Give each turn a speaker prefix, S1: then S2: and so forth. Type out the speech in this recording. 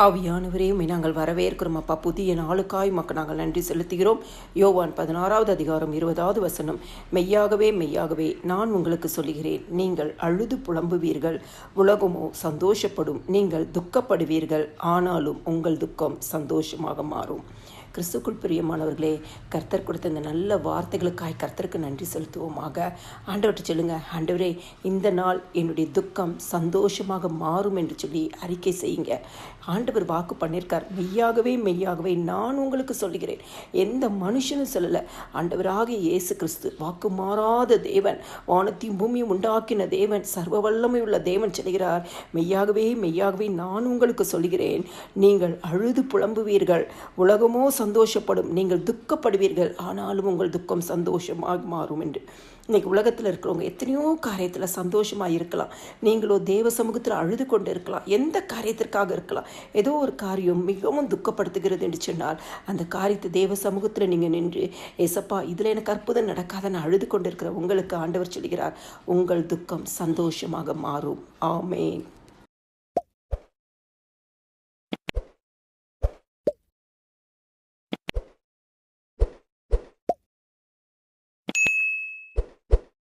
S1: ஆவியானவரே நாங்கள் வரவேற்கிறோம். அப்பா புதிய நாளுக்காய் மக்கள் நாங்கள் நன்றி செலுத்துகிறோம். யோவான் பதினாறாவது அதிகாரம் இருபதாவது வசனம். மெய்யாகவே மெய்யாகவே நான் உங்களுக்கு சொல்லுகிறேன். நீங்கள் அழுது புலம்புவீர்கள். உலகமோ சந்தோஷப்படும். நீங்கள் துக்கப்படுவீர்கள். ஆனாலும் உங்கள் துக்கம் சந்தோஷமாக மாறும். கிறிஸ்துக்குள் பிரியமானவர்களே கர்த்தர் கொடுத்த இந்த நல்ல வார்த்தைகளுக்காய் கர்த்தருக்கு நன்றி செலுத்துவோமாக. ஆண்டவர்கிட்ட சொல்லுங்க ஆண்டவரே இந்த நாள் என்னுடைய துக்கம் சந்தோஷமாக மாறும் என்று சொல்லி அறிக்கை செய்யுங்க. ஆண்டவர் வாக்கு பண்ணியிருக்கார் மெய்யாகவே மெய்யாகவே நான் உங்களுக்கு சொல்லுகிறேன். எந்த மனுஷனும் சொல்லலை. ஆண்டவராகிய இயேசு கிறிஸ்து வாக்கு மாறாத தேவன் வானத்தையும் பூமியும் உண்டாக்கின தேவன் சர்வ வல்லமை உள்ள தேவன் சொல்கிறார் மெய்யாகவே மெய்யாகவே நான் உங்களுக்கு சொல்கிறேன் நீங்கள் அழுது புலம்புவீர்கள். உலகமோ சந்தோஷப்படும். நீங்கள் துக்கப்படுவீர்கள். ஆனாலும் உங்கள் துக்கம் சந்தோஷமாக மாறும் என்று. இன்னைக்கு உலகத்தில் இருக்கிறவங்க எத்தனையோ காரியத்தில் சந்தோஷமாக இருக்கலாம். நீங்களோ தேவ சமூகத்தில் அழுது கொண்டு இருக்கலாம் எந்த காரியத்திற்காக இருக்கலாம். ஏதோ ஒரு காரியம் மிகவும் துக்கப்படுத்துகிறது என்று சொன்னால் அந்த காரியத்தை தேவ சமூகத்தில் நீங்கள் நின்று ஏசப்பா இதில் எனக்கு அற்புதம் நடக்காத நான் அழுது கொண்டு இருக்கிற உங்களுக்கு ஆண்டவர் சொல்கிறார் உங்கள் துக்கம் சந்தோஷமாக மாறும். ஆமேன்.